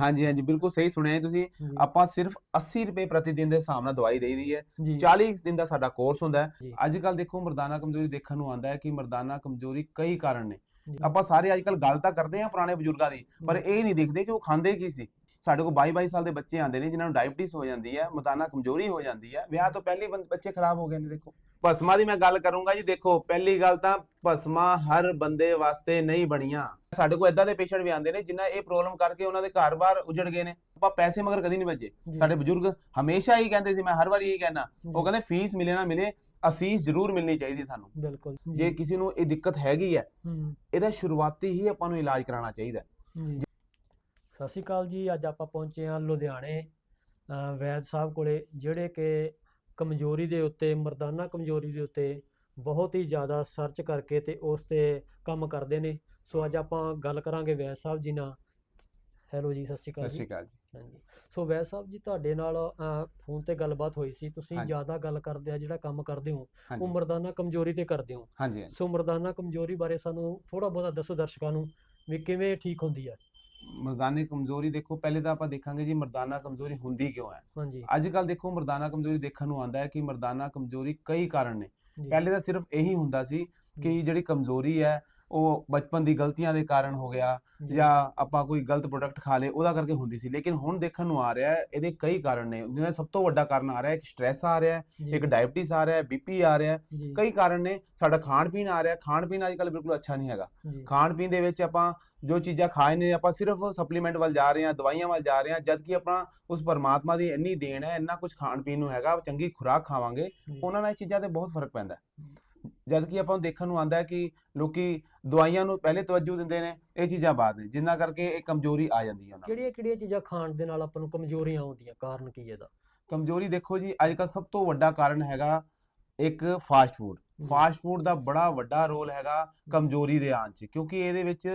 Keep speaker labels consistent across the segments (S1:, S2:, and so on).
S1: ਹਾਂਜੀ ਹਾਂਜੀ ਬਿਲਕੁਲ ਸਹੀ ਸੁਣਿਆ ਜੀ ਤੁਸੀਂ। ਆਪਾਂ ਸਿਰਫ 80 ਰੁਪਏ ਪ੍ਰਤੀ ਦਿਨ ਦੇ ਹਿਸਾਬ ਨਾਲ ਦਵਾਈ ਦੇਈਦੀ ਹੈ।
S2: ਜੀ।
S1: 40 ਦਿਨ ਦਾ ਸਾਡਾ ਕੋਰਸ ਹੁੰਦਾ ਹੈ। ਅੱਜ ਕੱਲ ਦੇਖੋ ਮਰਦਾਨਾ ਕਮਜ਼ੋਰੀ ਦੇਖਣ ਨੂੰ ਆਉਂਦਾ ਹੈ ਕਿ ਮਰਦਾਨਾ ਕਮਜ਼ੋਰੀ ਕਈ ਕਾਰਨ ਨੇ। ਆਪਾਂ ਸਾਰੇ ਅੱਜ ਕੱਲ ਗੱਲ ਤਾਂ ਕਰਦੇ ਆ ਪੁਰਾਣੇ ਬਜ਼ੁਰਗਾਂ ਦੀ ਪਰ ਇਹ ਨਹੀਂ ਦੇਖਦੇ ਕਿ ਉਹ ਖਾਂਦੇ ਕੀ ਸੀ। ਸਾਡੇ ਕੋਲ 22 22 ਸਾਲ ਦੇ ਬੱਚੇ ਆਉਂਦੇ ਨੇ ਜਿਨ੍ਹਾਂ ਨੂੰ ਡਾਇਬਟੀਜ਼ ਹੋ ਜਾਂਦੀ ਹੈ ਮਰਦਾਨਾ ਕਮਜ਼ੋਰੀ ਹੋ ਜਾਂਦੀ ਹੈ। ਵਿਆਹ ਤੋਂ ਪਹਿਲੇ ਬੱਚੇ ਖਰਾਬ ਹੋ ਗਏ ਨੇ ਦੇਖੋ। ਭਸਮਾਂ ਦੀ ਮੈਂ ਗੱਲ ਕਰੂੰਗਾ ਜੀ ਦੇਖੋ ਪਹਿਲੀ ਗੱਲ ਤਾਂ ਭਸਮਾਂ ਹਰ ਬੰਦੇ ਵਾਸਤੇ ਨਹੀਂ ਬਣੀਆਂ। ਸਾਡੇ ਕੋਲ ਇਦਾਂ ਦੇ ਪੇਸ਼ੈਂਟ ਵੀ ਆਉਂਦੇ ਨੇ ਜਿਨ੍ਹਾਂ ਇਹ ਪ੍ਰੋਬਲਮ ਕਰਕੇ ਉਹਨਾਂ ਦੇ ਘਰ-ਬਾਰ ਉਜੜ ਗਏ ਨੇ। ਆਪਾਂ ਪੈਸੇ ਮਗਰ ਕਦੀ ਨਹੀਂ ਬਚੇ। ਸਾਡੇ ਬਜ਼ੁਰਗ ਹਮੇਸ਼ਾ ਹੀ ਕਹਿੰਦੇ ਸੀ ਮੈਂ ਹਰ ਵਾਰੀ ਇਹੀ ਕਹਿਣਾ ਉਹ ਕਹਿੰਦੇ ਫੀਸ ਮਿਲੇ ਨਾ ਮਿਲੇ ਅਸੀਸ ਜ਼ਰੂਰ ਮਿਲਣੀ ਚਾਹੀਦੀ ਸਾਨੂੰ।
S2: ਬਿਲਕੁਲ
S1: ਜੇ। ਕਿਸੇ ਨੂੰ ਇਹ ਦਿੱਕਤ ਹੈਗੀ ਹੈ ਇਹਦਾ ਸ਼ੁਰੂਆਤੀ ਹੀ ਆਪਾਂ ਨੂੰ ਇਲਾਜ ਕਰਾਉਣਾ ਚਾਹੀਦਾ।
S2: ਸਤਿ ਸ਼੍ਰੀ ਅਕਾਲ ਜੀ ਅੱਜ ਆਪਾਂ ਪਹੁੰਚੇ ਹਾਂ ਲੁਧਿਆਣੇ ਵੈਦ ਸਾਹਿਬ ਕੋਲੇ ਜਿਹੜੇ ਕਿ ਕਮਜ਼ੋਰੀ ਦੇ ਉੱਤੇ ਮਰਦਾਨਾ ਕਮਜ਼ੋਰੀ ਦੇ ਉੱਤੇ ਬਹੁਤ ਹੀ ਜ਼ਿਆਦਾ ਸਰਚ ਕਰਕੇ ਤੇ ਉਸ ਤੇ ਕੰਮ ਕਰਦੇ ਨੇ। ਸੋ ਅੱਜ ਆਪਾਂ ਗੱਲ ਕਰਾਂਗੇ ਵੈਦ ਸਾਹਿਬ ਜੀ ਨਾਲ। ਹੈਲੋ ਜੀ ਸਤਿ ਸ਼੍ਰੀ
S1: ਸਤਿ
S2: ਅਕਾਲ
S1: ਸ਼੍ਰੀ
S2: ਜੀ।
S1: ਅਕਾਲ ਜੀ।
S2: ਹਾਂਜੀ। ਸੋ ਵੈਦ ਸਾਹਿਬ ਜੀ ਤੁਹਾਡੇ ਨਾਲ ਫੋਨ ਤੇ ਗੱਲਬਾਤ ਹੋਈ ਸੀ। ਤੁਸੀਂ। ਜ਼ਿਆਦਾ ਗੱਲ ਕਰਦੇ ਆ ਜਿਹੜਾ ਕੰਮ ਕਰਦੇ ਹੋ ਉਹ ਮਰਦਾਨਾ ਕਮਜ਼ੋਰੀ ਤੇ ਕਰਦੇ ਹੋ।
S1: ਹਾਂਜੀ।
S2: ਸੋ ਮਰਦਾਨਾ ਕਮਜ਼ੋਰੀ ਬਾਰੇ ਸਾਨੂੰ ਥੋੜਾ ਬਹੁਤਾ ਦੱਸੋ ਦਰਸ਼ਕਾਂ ਨੂੰ ਵੀ ਕਿਵੇਂ ਠੀਕ ਹੁੰਦੀ ਹੈ
S1: ਮਰਦਾਨੇ ਕਮਜ਼ੋਰੀ ਦੇਖੋ ਪਹਿਲੇ ਤਾਂ ਆਪਾਂ ਦੇਖਾਂਗੇ ਜੀ ਮਰਦਾਨਾ ਕਮਜ਼ੋਰੀ ਹੁੰਦੀ ਕਿਉਂ ਹੈ?
S2: ਹਾਂਜੀ।
S1: ਅੱਜ ਕੱਲ ਦੇਖੋ ਮਰਦਾਨਾ ਕਮਜ਼ੋਰੀ ਦੇਖਣ ਨੂੰ ਆਉਂਦਾ ਹੈ ਕਿ ਮਰਦਾਨਾ ਕਮਜ਼ੋਰੀ ਕਈ ਕਾਰਨ ਨੇ। ਪਹਿਲੇ ਤਾਂ ਸਿਰਫ ਇਹੀ ਹੁੰਦਾ ਸੀ ਕਿ ਜਿਹੜੀ ਕਮਜ਼ੋਰੀ ਹੈ ਉਹ ਬਚਪਨ ਦੀ ਗਲਤੀਆਂ ਦੇ ਕਾਰਨ ਹੋ ਗਿਆ
S2: ਜੀ,
S1: ਆਪਾਂ ਕੋਈ ਗਲਤ ਪ੍ਰੋਡਕਟ ਖਾ ਲੇ ਉਹਦਾ ਕਰਕੇ ਹੁੰਦੀ ਸੀ। ਲੇਕਿਨ ਹੁਣ ਦੇਖਣ ਨੂੰ ਆ ਰਿਹਾ ਹੈ ਇਹਦੇ ਕਈ ਕਾਰਨ ਨੇ। ਜਿਹਨਾਂ ਸਭ ਤੋਂ ਵੱਡਾ ਕਾਰਨ ਆ ਰਿਹਾ ਹੈ ਇੱਕ ਸਟ੍ਰੈਸ ਆ ਰਿਹਾ ਹੈ ਇੱਕ ਡਾਇਬਟੀਜ਼ ਆ ਰਿਹਾ ਹੈ ਬੀਪੀ ਆ ਰਿਹਾ ਹੈ। ਕਈ ਕਾਰਨ ਨੇ ਸਾਡਾ ਖਾਣ ਪੀਣ ਆ ਰਿਹਾ ਖਾਣ ਪੀਣ ਅੱਜ ਕੱਲ ਬਿਲਕੁਲ ਅੱਛਾ ਨਹੀਂ ਹੈਗਾ। ਖਾਣ ਪੀਣ ਦੇ ਵਿੱਚ ਆਪਾਂ ਜੋ ਚੀਜ਼ਾਂ ਖਾਏ ਨੇ ਆਪਾਂ ਸਿਰਫ ਸਪਲੀਮੈਂਟ ਵੱਲ ਜਾ ਰਹੇ ਹਾਂ ਦਵਾਈਆਂ ਵੱਲ ਜਾ ਰਹੇ ਹਾਂ ਜਦ ਕਿ ਆਪਣਾ ਉਸ ਪਰਮਾਤਮਾ ਦੀ ਇੰਨੀ ਦੇਣ ਹੈ ਇੰਨਾ ਕੁਝ ਖਾਣ ਪੀਣ ਨੂੰ ਹੈਗਾ ਚੰਗੀ ਖੁਰਾਕ ਖਾਵਾਂਗੇ ਉਹਨਾਂ ਨਾਲ ਇਹ ਚੀਜ਼ਾਂ ਤੇ ਬਹੁਤ ਫ਼ਰਕ ਪੈਂਦਾ ਹੈ। ਜਦ ਕਿ ਆਪਾਂ ਨੂੰ ਦੇਖਣ ਨੂੰ ਆਉਂਦਾ ਹੈ ਕਿ ਲੋਕੀ ਦਵਾਈਆਂ ਨੂੰ ਪਹਿਲੇ ਤਵੱਜੂ ਦਿੰਦੇ ਨੇ ਇਹ ਚੀਜ਼ਾਂ ਬਾਅਦ ਨੇ ਜਿੰਨਾ ਕਰਕੇ ਇਹ ਕਮਜ਼ੋਰੀ ਆ ਜਾਂਦੀ ਹੈ ਉਹਨਾਂ ਨੂੰ।
S2: ਕਿਹੜੀਆਂ ਕਿਹੜੀਆਂ ਚੀਜ਼ਾਂ ਖਾਣ ਦੇ ਨਾਲ ਆਪਾਂ ਨੂੰ ਕਮਜ਼ੋਰੀਆਂ ਆਉਂਦੀਆਂ ਕਾਰਨ ਕੀ ਹੈ ਇਹਦਾ?
S1: ਕਮਜ਼ੋਰੀ ਦੇਖੋ ਜੀ ਅੱਜ ਕੱਲ ਸਭ ਤੋਂ ਵੱਡਾ ਕਾਰਨ ਹੈਗਾ ਇੱਕ ਫਾਸਟ ਫੂਡ। ਫਾਸਟ ਫੂਡ ਦਾ ਬੜਾ ਵੱਡਾ ਰੋਲ ਹੈਗਾ ਕਮਜ਼ੋਰੀ ਦੇ ਆਉਣ 'ਚ ਕਿਉਂਕਿ ਇਹਦੇ ਵਿੱਚ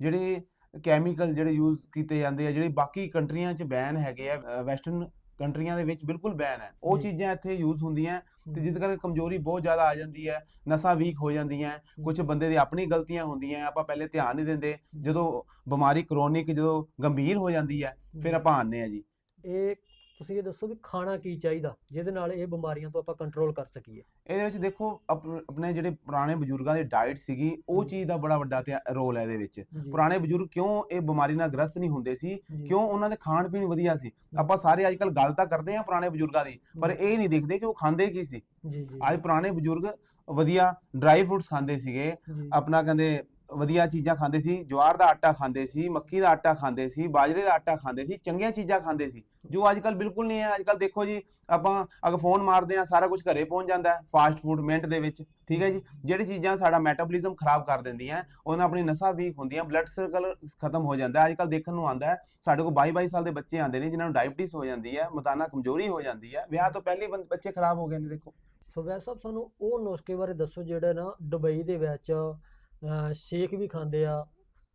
S1: ਜਿਹੜੇ ਕੈਮੀਕਲ ਜਿਹੜੇ ਯੂਜ਼ ਕੀਤੇ ਜਾਂਦੇ ਆ ਜਿਹੜੇ ਬਾਕੀ ਕੰਟਰੀਆਂ 'ਚ ਬੈਨ ਹੈਗੇ ਆ ਵੈਸਟਰਨ ਕੰਟਰੀਆਂ ਦੇ ਵਿੱਚ ਬਿਲਕੁਲ ਬੈਨ ਹੈ। ਉਹ। ਚੀਜ਼ਾਂ ਇੱਥੇ ਯੂਜ਼ ਹੁੰਦੀਆਂ ਤੇ ਜਿਸ ਕਰਕੇ ਕਮਜ਼ੋਰੀ ਬਹੁਤ ਜ਼ਿਆਦਾ ਆ ਜਾਂਦੀ ਹੈ ਨਸਾਂ ਵੀਕ ਹੋ ਜਾਂਦੀਆਂ ਕੁਝ ਬੰਦੇ ਦੀ ਆਪਣੀ ਗਲਤੀਆਂ ਹੁੰਦੀਆਂ ਆਪਾਂ ਪਹਿਲੇ ਧਿਆਨ ਨਹੀਂ ਦਿੰਦੇ ਜਦੋਂ ਬਿਮਾਰੀ ਕ੍ਰੋਨਿਕ ਜਦੋਂ ਗੰਭੀਰ ਹੋ ਜਾਂਦੀ ਹੈ ਫਿਰ। ਆਪਾਂ ਆਉਂਦੇ ਆ ਜੀ।
S2: ਇਹ ਤੁਸੀਂ ਇਹ ਦੱਸੋ ਵੀ ਖਾਣਾ ਕੀ ਚਾਹੀਦਾ ਜਿਹਦੇ ਨਾਲ ਇਹ ਬਿਮਾਰੀਆਂ ਤੋਂ ਆਪਾਂ ਕੰਟਰੋਲ ਕਰ ਸਕੀਏ।
S1: ਇਹਦੇ ਵਿੱਚ ਦੇਖੋ ਆਪ- ਆਪਣੇ ਜਿਹੜੇ ਪੁਰਾਣੇ ਬਜ਼ੁਰਗਾਂ ਦੀ ਡਾਈਟ ਸੀਗੀ ਉਹ। ਚੀਜ਼ ਦਾ ਬੜਾ ਵੱਡਾ ਰੋਲ ਹੈ ਇਹਦੇ ਵਿੱਚ। ਪੁਰਾਣੇ ਬਜ਼ੁਰਗ ਕਿਉਂ ਇਹ ਬਿਮਾਰੀ ਨਾਲ ਗ੍ਰਸਤ ਨਹੀਂ ਹੁੰਦੇ ਸੀ? ਕਿਉਂ ਉਹਨਾਂ ਦੇ ਖਾਣ ਪੀਣ ਵਧੀਆ ਸੀ? ਆਪਾਂ ਸਾਰੇ ਅੱਜ ਕੱਲ ਗੱਲ ਤਾਂ ਕਰਦੇ ਆ ਪੁਰਾਣੇ ਬਜ਼ੁਰਗਾਂ ਦੀ ਪਰ ਇਹ ਨਹੀਂ ਦੇਖਦੇ ਕਿ ਉਹ ਖਾਂਦੇ ਕੀ ਸੀ।
S2: ਜੀ ਜੀ।
S1: ਅੱਜ ਪੁਰਾਣੇ ਬਜ਼ੁਰਗ ਵਧੀਆ ਡਰਾਈ ਫਰੂਟਸ ਖਾਂਦੇ ਸੀਗੇ। ਆਪਣਾ ਕਹਿੰਦੇ ਵਧੀਆ ਚੀਜ਼ਾਂ ਖਾਂਦੇ ਸੀ, ਜਵਾਰ ਦਾ ਆਟਾ ਖਾਂਦੇ ਸੀ, ਮੱਕੀ ਦਾ ਆਟਾ ਖਾਂਦੇ ਸੀ, ਬਾਜਰੇ ਦਾ ਆਟਾ ਖਾਂਦੇ ਸੀ, ਚੰਗੀਆਂ ਚੀਜ਼ਾਂ ਖਾਂਦੇ ਸੀ। ਜੋ ਅੱਜ ਕੱਲ ਬਿਲਕੁਲ ਨਹੀਂ ਹੈ। ਅੱਜ ਕੱਲ ਦੇਖੋ ਜੀ, ਆਪਾਂ ਅਗਰ ਫੋਨ ਮਾਰਦੇ ਆ ਸਾਰਾ ਕੁਝ ਘਰੇ ਪਹੁੰਚ ਜਾਂਦਾ ਹੈ ਫਾਸਟ ਫੂਡ ਮਿੰਟ ਦੇ ਵਿੱਚ, ਠੀਕ ਹੈ ਜੀ? ਜਿਹੜੀ ਚੀਜ਼ਾਂ ਸਾਡਾ ਮੈਟਾਬੋਲਿਜ਼ਮ ਖਰਾਬ ਕਰ ਦਿੰਦੀਆਂ, ਉਹਨਾਂ ਆਪਣੀ ਨਸਾਂ ਵੀਕ ਹੁੰਦੀਆਂ ਬਲੱਡ ਸਰਕਲ ਖਤਮ ਹੋ ਜਾਂਦਾ ਹੈ। ਅੱਜ ਕੱਲ ਦੇਖਣ ਨੂੰ ਆਉਂਦਾ ਹੈ, ਸਾਡੇ ਕੋਲ 22 22 ਸਾਲ ਦੇ ਬੱਚੇ ਆਉਂਦੇ ਨੇ, ਜਿਨ੍ਹਾਂ ਨੂੰ ਡਾਇਬਟੀਜ਼ ਹੋ ਜਾਂਦੀ ਹੈ ਮਤਾਨਾ ਕਮਜ਼ੋਰੀ ਹੋ ਜਾਂਦੀ ਹੈ। ਵਿਆਹ ਤੋਂ ਪਹਿਲੇ ਹੀ ਬੱਚੇ ਖਰਾਬ ਹੋ ਗਏ ਨੇ, ਦੇਖੋ।
S2: ਸੋ ਵੈਸੇ ਸਾਨੂੰ ਉਹ ਨੁਸਖੇ ਬਾਰੇ ਦੱਸੋ, ਜਿਹੜੇ ਨਾ ਦੁਬਈ ਦੇ ਵਿੱਚ ਸ਼ੇਕ ਵੀ ਖਾਂਦੇ ਆ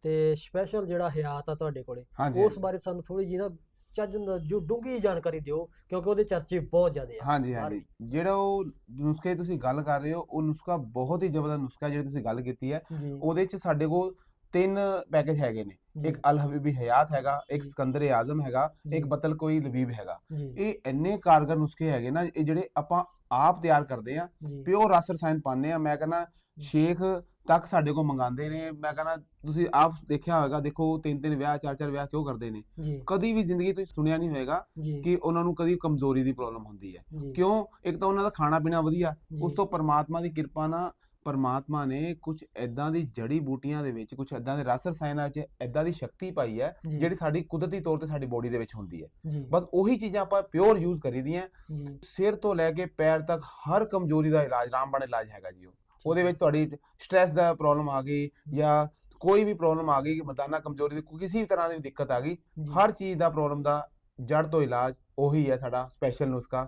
S2: ਤੇ ਸਪੈਸ਼ਲ ਜਿਹੜਾ ਹਯਾਤ ਆ ਤੁਹਾਡੇ ਕੋਲੇ
S1: ਹਾਂਜੀ
S2: ਉਸ ਬਾਰੇ ਸਾਨੂੰ ਥੋੜੀ ਜਿਹੀ ਨਾ ਚੱਜ ਨਾਲ ਜੋ ਡੂੰਘੀ ਜਾਣਕਾਰੀ ਦਿਓ ਕਿਉਂਕਿ ਉਹਦੇ ਚਰਚੇ ਬਹੁਤ ਜ਼ਿਆਦੇ ਆ।
S1: ਹਾਂਜੀ ਹਾਂਜੀ। ਜਿਹੜਾ ਉਹ ਨੁਸਖੇ ਤੁਸੀਂ ਗੱਲ ਕਰ ਰਹੇ ਹੋ ਉਹ ਨੁਸਖਾ ਬਹੁਤ ਹੀ ਜ਼ਬਰਦਸਤ ਨੁਸਖਾ ਜਿਹੜੀ ਤੁਸੀਂ ਗੱਲ ਕੀਤੀ ਹੈ
S2: ਜੀ।
S1: ਉਹਦੇ ਚ ਸਾਡੇ ਕੋਲ ਤਿੰਨ ਪੈਕੇਜ ਹੈਗੇ ਨੇ।
S2: ਜੀ,
S1: ਇੱਕ ਅਲ ਹਬੀਬੀ ਹਯਾਤ ਹੈਗਾ ਇੱਕ
S2: ਜੀ।
S1: ਸਿਕੰਦਰ ਆਜ਼ਮ ਹੈਗਾ ਇੱਕ
S2: ਜੀ,
S1: ਬਤਲ ਕੋਈ ਲਬੀਬ ਹੈਗਾ।
S2: ਜੀ।
S1: ਇਹ ਇੰਨੇ ਕਾਰਗਰ ਨੁਸਖੇ ਹੈਗੇ ਨਾ ਇਹ ਜਿਹੜੇ ਆਪਾਂ ਆਪ ਤਿਆਰ ਕਰਦੇ ਆ
S2: ਜੀ।
S1: ਪਿਓਰ ਰਸ ਰਸਾਇਣ ਪਾਉਂਦੇ ਆ। ਮੈਂ ਕਹਿੰਦਾ ਸ਼ੇਖ ਤੱਕ ਸਾਡੇ ਕੋਲ ਮੰਗਾਉਂਦੇ ਨੇ। ਮੈਂ ਕਹਿੰਦਾ ਤੁਸੀਂ ਆਪ ਦੇਖਿਆ ਹੋਵੇਗਾ ਦੇਖੋ ਤਿੰਨ ਤਿੰਨ ਵਿਆਹ ਚਾਰ ਚਾਰ ਵਿਆਹ ਕਿਉਂ ਕਰਦੇ ਨੇ?
S2: ਜੀ।
S1: ਕਦੀ ਵੀ ਜ਼ਿੰਦਗੀ ਤੁਸੀਂ ਸੁਣਿਆ ਨਹੀਂ ਹੋਵੇਗਾ
S2: ਜੀ।
S1: ਕਿ ਉਹਨਾਂ ਨੂੰ ਕਦੀ ਕਮਜ਼ੋਰੀ ਦੀ ਪ੍ਰੋਬਲਮ ਹੁੰਦੀ ਹੈ।
S2: ਜੀ,
S1: ਕਿਉਂ? ਇੱਕ ਤਾਂ ਉਹਨਾਂ ਦਾ ਖਾਣਾ ਪੀਣਾ ਵਧੀਆ ਉਸ ਤੋਂ ਪਰਮਾਤਮਾ ਦੀ ਕਿਰਪਾ ਨਾਲ ਪਰਮਾਤਮਾ ਨੇ ਕੁਝ ਐਦਾਂ ਦੀ ਜੜੀ ਬੂਟੀਆਂ ਦੇ ਵਿੱਚ ਕੁਝ ਐਦਾਂ ਦੇ ਰਸ ਰਸਾਇਣਾਂ 'ਚ ਐਦਾਂ ਦੀ ਸ਼ਕਤੀ ਪਾਈ ਹੈ
S2: ਜੀ,
S1: ਜਿਹੜੀ ਸਾਡੀ ਕੁਦਰਤੀ ਤੌਰ ਤੇ ਸਾਡੀ ਬੋਡੀ ਦੇ ਵਿੱਚ ਹੁੰਦੀ ਹੈ।
S2: ਜੀ।
S1: ਬਸ ਉਹੀ ਚੀਜ਼ਾਂ ਆਪਾਂ ਪਿਓਰ ਯੂਜ਼ ਕਰੀਦੀਆਂ
S2: ਜੀ।
S1: ਸਿਰ ਤੋਂ ਲੈ ਕੇ ਪੈਰ ਤੱਕ ਹਰ ਕਮਜ਼ੋਰੀ ਦਾ ਇਲਾਜ ਰਾਮਬਾਣ ਇਲਾਜ ਹੈਗਾ ਜੀ ਉਹ। ਉਹਦੇ ਵਿੱਚ ਤੁਹਾਡੀ ਸਟ੍ਰੈਸ ਦਾ ਪ੍ਰੋਬਲਮ ਆ ਗਈ ਜਾਂ ਕੋਈ ਵੀ ਪ੍ਰੋਬਲਮ ਆ ਗਈ ਕਿ ਮਦਾਨਾ ਕਮਜ਼ੋਰੀ ਦੀ ਕੋਈ ਕਿਸੇ ਵੀ ਤਰ੍ਹਾਂ ਦੀ ਦਿੱਕਤ ਆ ਗਈ ਹਰ ਚੀਜ਼ ਦਾ ਪ੍ਰੋਬਲਮ ਦਾ ਜੜ ਤੋਂ ਇਲਾਜ ਉਹੀ ਹੈ ਸਾਡਾ ਸਪੈਸ਼ਲ ਨੁਸਖਾ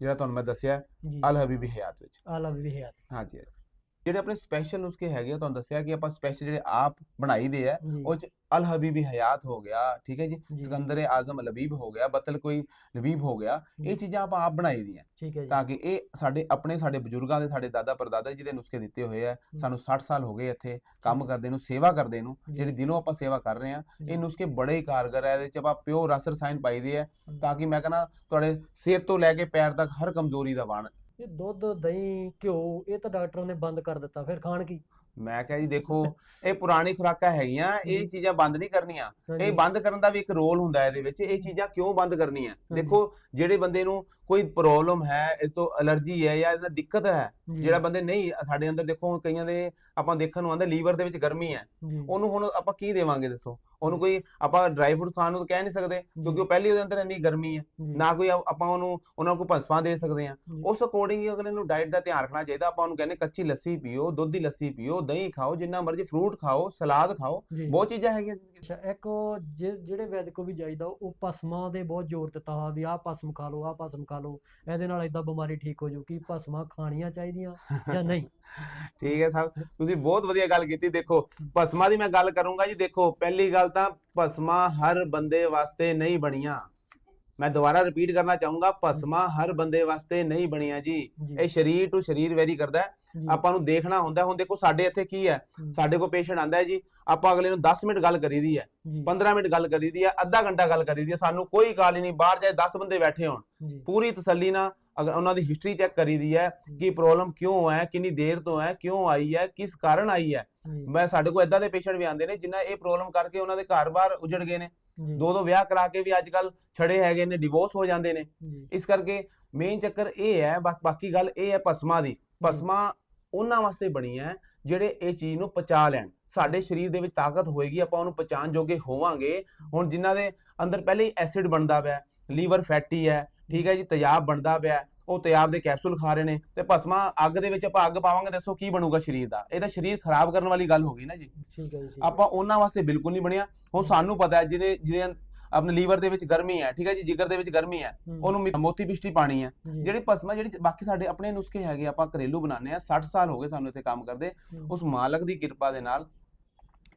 S1: ਜਿਹੜਾ ਤੁਹਾਨੂੰ ਮੈਂ ਦੱਸਿਆ ਅਲ ਹਬੀਬੀ ਹਯਾਤ ਵਿੱਚ।
S2: ਆਲਾ ਵੀ ਹਯਾਤ।
S1: ਹਾਂਜੀ ਹਾਂਜੀ। ਜਿਹੜੇ ਆਪਣੇ ਸਪੈਸ਼ਲ ਨੁਸਖੇ ਹੈਗੇ ਆ ਤੁਹਾਨੂੰ ਦੱਸਿਆ ਕਿ ਆਪਾਂ ਸਪੈਸ਼ਲ ਜਿਹੜੇ ਆਪ ਬਣਾਈ ਦੇ ਆ ਉਹ ਚ ਅਲ ਹਬੀਬੀ ਹਯਾਤ ਹੋ ਗਿਆ ਠੀਕ ਹੈ ਜੀ। ਸਿਕੰਦਰ ਆਜ਼ਮ ਲਬੀਬ ਹੋ ਗਿਆ ਬਤਲ ਕੋਈ ਲਬੀਬ ਹੋ ਗਿਆ। ਇਹ ਚੀਜ਼ਾਂ ਆਪਾਂ ਆਪ ਬਣਾਈ ਦੀਆਂ
S2: ਠੀਕ ਹੈ ਜੀ
S1: ਤਾਂ ਕਿ ਇਹ ਸਾਡੇ ਆਪਣੇ ਸਾਡੇ ਬਜ਼ੁਰਗਾਂ ਦੇ ਸਾਡੇ ਦਾਦਾ ਪਰਦਾਦਾ ਜੀ ਦੇ ਨੁਸਖੇ ਦਿੱਤੇ ਹੋਏ ਆ ਸਾਨੂੰ 60 ਸਾਲ ਹੋ ਗਏ ਇੱਥੇ ਕੰਮ। ਕਰਦੇ ਨੂੰ ਸੇਵਾ ਕਰਦੇ ਨੂੰ। ਜਿਹੜੀ ਦਿਲੋਂ ਆਪਾਂ ਸੇਵਾ ਕਰ ਰਹੇ ਆ। ਇਹ ਨੁਸਖੇ ਬੜੇ ਹੀ ਕਾਰਗਰ ਹੈ ਇਹਦੇ ਚ ਆਪਾਂ ਪਿਓਰ ਰਸ ਰਸਾਇਣ ਪਾਈਦੇ ਆ। ਤਾਂ ਕਿ ਮੈਂ ਕਹਿੰਦਾ ਤੁਹਾਡੇ ਸਿਰ ਤੋਂ ਲੈ ਕੇ ਪੈਰ ਤੱਕ ਹਰ ਕਮਜ਼ੋਰੀ ਦਾ ਵਾਣ
S2: ਇਹ ਦੁੱਧ ਦਹੀਂ ਘਿਓ ਇਹ ਤਾਂ ਡਾਕਟਰਾਂ ਨੇ ਬੰਦ ਕਰ ਦਿੱਤਾ ਫਿਰ ਖਾਣ ਕੀ?
S1: ਮੈਂ ਕਿਹਾ ਜੀ ਦੇਖੋ ਇਹ ਪੁਰਾਣੀ ਖੁਰਾਕਾਂ ਹੈਗੀਆਂ ਇਹ। ਚੀਜ਼ਾਂ ਬੰਦ ਨਹੀਂ ਕਰਨੀਆਂ। ਇਹ ਬੰਦ ਕਰਨ ਦਾ ਵੀ ਇੱਕ ਰੋਲ ਹੁੰਦਾ ਇਹਦੇ ਵਿੱਚ ਇਹ ਚੀਜ਼ਾਂ ਕਿਉਂ ਬੰਦ ਕਰਨੀਆਂ। ਦੇਖੋ ਜਿਹੜੇ ਬੰਦੇ ਨੂੰ ਕੋਈ ਪ੍ਰੋਬਲਮ ਹੈ ਇਹ ਤੋਂ ਅਲਰਜੀ ਹੈ ਜਾਂ ਇਹਦਾ ਦਿੱਕਤ ਹੈ ਜਿਹੜਾ ਬੰਦੇ ਨਹੀਂ ਸਾਡੇ ਅੰਦਰ ਦੇਖੋ ਕਈਆਂ ਦੇ ਆਪਾਂ ਦੇਖਣ ਨੂੰ ਆਉਂਦਾ ਲੀਵਰ ਦੇ ਵਿੱਚ ਗਰਮੀ ਹੈ। ਉਹਨੂੰ ਹੁਣ ਆਪਾਂ ਕੀ ਦੇਵਾਂਗੇ ਦੱਸੋ? ਉਹਨੂੰ ਕੋਈ ਆਪਾਂ ਡਰਾਈ ਫਰੂਟ ਖਾਣ ਨੂੰ ਕਹਿ ਨਹੀਂ ਸਕਦੇ ਕਿਉਂਕਿ ਉਹ ਪਹਿਲੀ ਉਹਦੇ ਅੰਦਰ ਇੰਨੀ ਗਰਮੀ ਹੈ। ਨਾ ਕੋਈ ਆਪਾਂ ਉਹਨੂੰ ਉਹਨਾਂ ਨੂੰ ਭਸਪਾਂ ਦੇ ਸਕਦੇ ਆ। ਉਸ ਅਕੋਰਡਿੰਗ ਹੀ ਅਗਲੇ ਨੂੰ ਡਾਈਟ ਦਾ ਧਿਆਨ ਰੱਖਣਾ ਚਾਹੀਦਾ। ਆਪਾਂ ਉਹਨੂੰ ਕਹਿੰਦੇ ਕੱਚੀ ਲੱਸੀ ਪੀਓ ਦੁੱਧ ਦੀ ਲੱਸੀ ਪੀਓ ਦਹੀਂ ਖਾਓ ਜਿੰਨਾ ਮਰਜ਼ੀ ਫਰੂਟ ਖਾਓ ਸਲਾਦ ਖਾਓ। ਬਹੁਤ ਚੀਜ਼ਾਂ ਹੈਗੀਆਂ।
S2: ਅੱਛਾ ਇੱਕ ਜਿਹੜੇ ਵੈਦ ਕੋ ਵੀ ਜਾਈਦਾ ਉਹ ਭਸਮਾਂ ਦੇ ਬਹੁਤ ਜ਼ੋਰ ਦਿੱਤਾ ਵੀ ਆਹ ਭਸਮ ਖਾ ਲਓ ਆਹ ਭਸਮ ਖਾ ਲਓ। ਇਹਦੇ ਨਾਲ ਇਦਾਂ ਬਿਮਾਰੀ ਠੀਕ ਹੋ ਜੂ ਕੀ ਭਸਮਾਂ ਖਾਣੀਆਂ ਚਾਹੀਦੀਆਂ ਜਾਂ ਨਹੀਂ?
S1: ਠੀਕ ਹੈ ਸਾਹਿਬ ਤੁਸੀਂ ਬਹੁਤ ਵਧੀਆ ਗੱਲ ਕੀਤੀ। ਦੇਖੋ ਭਸਮਾਂ ਦੀ ਮੈਂ ਗੱਲ ਕਰੂੰਗਾ ਜੀ। ਦੇਖੋ ਪਹਿਲੀ ਗੱਲ ਤਾਂ ਭਸਮਾਂ ਹਰ ਬੰਦੇ ਵਾਸਤੇ ਨਹੀਂ ਬਣੀਆਂ। ਮੈਂ ਦੁਬਾਰਾ ਰਿਪੀਟ ਕਰਨਾ ਚਾਹੂੰਗਾ ਭਸਮਾਂ ਹਰ ਬੰਦੇ ਵਾਸਤੇ ਨਹੀਂ ਬਣੀਆਂ ਜੀ। ਇਹ ਸਰੀਰ ਟੂ ਸਰੀਰ ਵੈਰੀ ਕਰਦਾ ਆਪਾਂ ਨੂੰ ਦੇਖਣਾ ਹੁੰਦਾ। ਹੁਣ ਦੇਖੋ ਸਾਡੇ ਇੱਥੇ ਕੀ ਹੈ? ਸਾਡੇ ਕੋਲ ਪੇਸ਼ੈਂਟ ਆਂਦਾ ਹੈ ਜੀ ਆਪਾਂ ਅਗਲੇ ਨੂੰ 10 ਮਿੰਟ ਗੱਲ ਕਰੀਦੀ ਹੈ
S2: ਜੀ।
S1: 15 ਮਿੰਟ ਗੱਲ ਕਰੀਦੀ ਹੈ ਅੱਧਾ ਘੰਟਾ ਗੱਲ ਕਰੀਦੀ ਹੈ ਸਾਨੂੰ ਕੋਈ ਕਾਲ ਹੀ ਨਹੀਂ ਬਾਹਰ ਚਾਹੇ 10 ਬੰਦੇ ਬੈਠੇ ਹੋਣ। ਪੂਰੀ ਤਸੱਲੀ ਨਾਲ ਅਗਰ ਉਹਨਾਂ ਦੀ ਹਿਸਟਰੀ ਚੈੱਕ ਕਰੀਦੀ ਹੈ ਕਿ ਪ੍ਰੋਬਲਮ ਕਿਉਂ ਹੈ ਕਿੰਨੀ ਦੇਰ ਤੋਂ ਹੈ ਕਿਉਂ ਆਈ ਹੈ ਕਿਸ ਕਾਰਨ ਆਈ ਹੈ। ਮੈਂ ਸਾਡੇ ਕੋਲ ਇਦਾਂ ਦੇ ਪੇਸ਼ੈਂਟ ਵੀ ਆਉਂਦੇ ਨੇ ਜਿਨ੍ਹਾਂ ਇਹ ਪ੍ਰੋਬਲਮ ਕਰਕੇ ਉਹਨਾਂ ਦੇ ਘਰ-ਬਾਰ ਉਜੜ ਗਏ ਨੇ। ਦੋ ਦੋ ਵਿਆਹ ਕਰਾ ਕੇ ਵੀ ਅੱਜ-ਕੱਲ ਛੜੇ ਹੈਗੇ ਨੇ ਡਿਵੋਰਸ ਹੋ ਜਾਂਦੇ ਨੇ। ਇਸ ਕਰਕੇ ਮੇਨ ਚੱਕਰ ਇਹ ਹੈ ਬਾਕੀ ਗੱਲ ਇਹ ਹੈ ਭਸਮਾਂ ਦੀ। ਭਸਮਾਂ ਉਹਨਾਂ ਵਾਸਤੇ ਬਣੀ ਹੈ ਜਿਹੜੇ ਇਹ ਚੀਜ਼ ਨੂੰ ਪਚਾ ਲੈਣ। ਸਾਡੇ ਸਰੀਰ ਦੇ ਵਿੱਚ ਤਾਕਤ ਹੋਏਗੀ ਆਪਾਂ ਉਹਨੂੰ ਪਛਾਣ ਜੋਗੇ ਹੋਵਾਂਗੇ। ਹੁਣ ਜਿਨ੍ਹਾਂ ਦੇ ਅੰਦਰ ਪਹਿਲੇ ਹੀ ਐਸਿਡ ਬਣਦਾ ਪਿਆ ਲੀਵਰ ਫੈਟੀ ਹੈ ਠੀਕ ਹੈ ਜੀ ਤੇਜ਼ਾਬ ਬਣਦਾ ਪਿਆ। ਉਹ ਤੇਜ਼ਾਬ ਦੇ ਕੈਪਸੂਲ ਖਾ ਰਹੇ ਨੇ ਤੇ ਭਸਮਾਂ ਅੱਗ ਦੇ ਵਿੱਚ ਆਪਾਂ ਅੱਗ ਪਾਵਾਂਗੇ ਦੱਸੋ ਕੀ ਬਣੂਗਾ ਸਰੀਰ ਦਾ? ਇਹ ਤਾਂ ਸਰੀਰ ਖਰਾਬ ਕਰਨ ਵਾਲੀ ਗੱਲ ਹੋ ਗਈ ਨਾ ਜੀ।
S2: ਠੀਕ ਹੈ ਜੀ ਠੀਕ ਹੈ।
S1: ਆਪਾਂ ਉਹਨਾਂ ਵਾਸਤੇ ਬਿਲਕੁਲ ਨਹੀਂ ਬਣਿਆ। ਹੁਣ ਸਾਨੂੰ ਪਤਾ ਹੈ ਜਿਹਦੇ ਜਿਹਦੇ ਆਪਣੇ ਲੀਵਰ ਦੇ ਵਿੱਚ ਗਰਮੀ ਹੈ ਠੀਕ ਹੈ ਜੀ ਜਿਗਰ ਦੇ ਵਿੱਚ ਗਰਮੀ ਹੈ ਉਹਨੂੰ ਮੋਤੀ ਪਿਸ਼ਟੀ ਪਾਣੀ ਹੈ। ਜਿਹੜੇ ਭਸਮਾਂ ਜਿਹੜੀ ਬਾਕੀ ਸਾਡੇ ਆਪਣੇ ਨੁਸਖੇ ਹੈਗੇ ਆਪਾਂ ਘਰੇਲੂ ਬਣਾਉਂਦੇ ਆ 60 ਸਾਲ ਹੋ ਗਏ ਸਾਨੂੰ ਇੱਥੇ ਕੰਮ ਕਰਦੇ। ਉਸ ਮਾਲਕ ਦੀ ਕਿਰਪਾ ਦੇ ਨਾਲ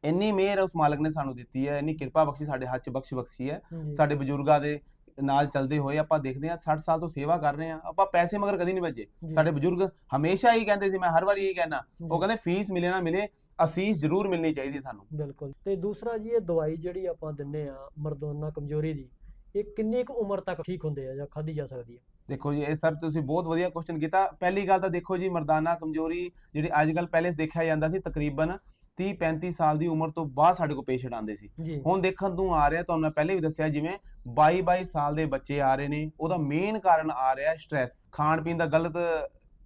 S1: ਇੰਨੀ ਮਿਹਰ ਉਸ ਮਾਲਕ ਨੇ ਸਾਨੂੰ ਦਿੱਤੀ ਹੈ ਇੰਨੀ ਕਿਰਪਾ ਬਖਸ਼ੀ ਸਾਡੇ ਹੱਥ 'ਚ ਬਖਸ਼ ਬਖਸ਼ੀ ਹੈ ਸਾਡੇ ਬਜ਼ੁਰਗਾਂ ਦੇ ਨਾਲ ਚੱਲਦੇ ਹੋਏ ਆਪਾਂ ਦੇਖਦੇ ਹਾਂ 60 ਸਾਲ ਤੋਂ ਸੇਵਾ ਕਰ ਰਹੇ ਹਾਂ ਆਪਾਂ ਪੈਸੇ ਮਗਰ ਕਦੀ ਨਹੀਂ ਭੱਜੇ ਸਾਡੇ ਬਜ਼ੁਰਗ ਹਮੇਸ਼ਾ ਹੀ ਕਹਿੰਦੇ ਸੀ ਮੈਂ ਹਰ ਵਾਰੀ ਇਹੀ ਕਹਿਣਾ ਉਹ ਕਹਿੰਦੇ ਫੀਸ ਮਿਲੇ ਨਾ ਮਿਲੇ ਅਸੀਸ ਜ਼ਰੂਰ ਮਿਲਣੀ ਚਾਹੀਦੀ ਸਾਨੂੰ।
S2: ਬਿਲਕੁਲ। ਤੇ ਦੂਸਰਾ ਜੀ ਇਹ ਦਵਾਈ ਜਿਹੜੀ ਆਪਾਂ ਦਿੰਨੇ ਆ ਮਰਦਾਨਾ ਕਮਜ਼ੋਰੀ ਦੀ ਇਹ ਕਿੰਨੀ ਕੁ ਉਮਰ ਤੱਕ ਠੀਕ ਹੁੰਦੇ ਆ ਜਾਂ ਖਾਧੀ ਜਾ ਸਕਦੀ ਹੈ
S1: ਦੇਖੋ ਜੀ ਇਹ ਸਰ ਤੁਸੀਂ ਬਹੁਤ ਵਧੀਆ ਕੁਐਸਚਨ ਕੀਤਾ। ਪਹਿਲੀ ਗੱਲ ਤਾਂ ਦੇਖੋ ਜੀ ਮਰਦਾਨਾ ਕਮਜ਼ੋਰੀ ਜਿਹੜੀ ਅੱਜ ਕੱਲ ਪਹਿਲੇ ਦੇਖਿਆ ਜਾਂਦਾ ਸੀ ਤਕਰੀਬਨ 30 35 ਸਾਲ ਦੀ ਉਮਰ ਤੋਂ ਬਾਅਦ ਸਾਡੇ ਕੋਲ ਪੇਸ਼ੈਂਟ ਆਉਂਦੇ ਸੀ। ਹੁਣ ਦੇਖਣ ਨੂੰ ਆ ਰਿਹਾ ਤੁਹਾਨੂੰ ਮੈਂ ਪਹਿਲੇ ਵੀ ਦੱਸਿਆ ਜਿਵੇਂ 22 22 ਸਾਲ ਦੇ ਬੱਚੇ ਆ ਰਹੇ ਨੇ ਉਹਦਾ ਮੇਨ ਕਾਰਨ ਆ ਰਿਹਾ ਸਟ੍ਰੈਸ ਖਾਣ ਪੀਣ ਦਾ ਗਲਤ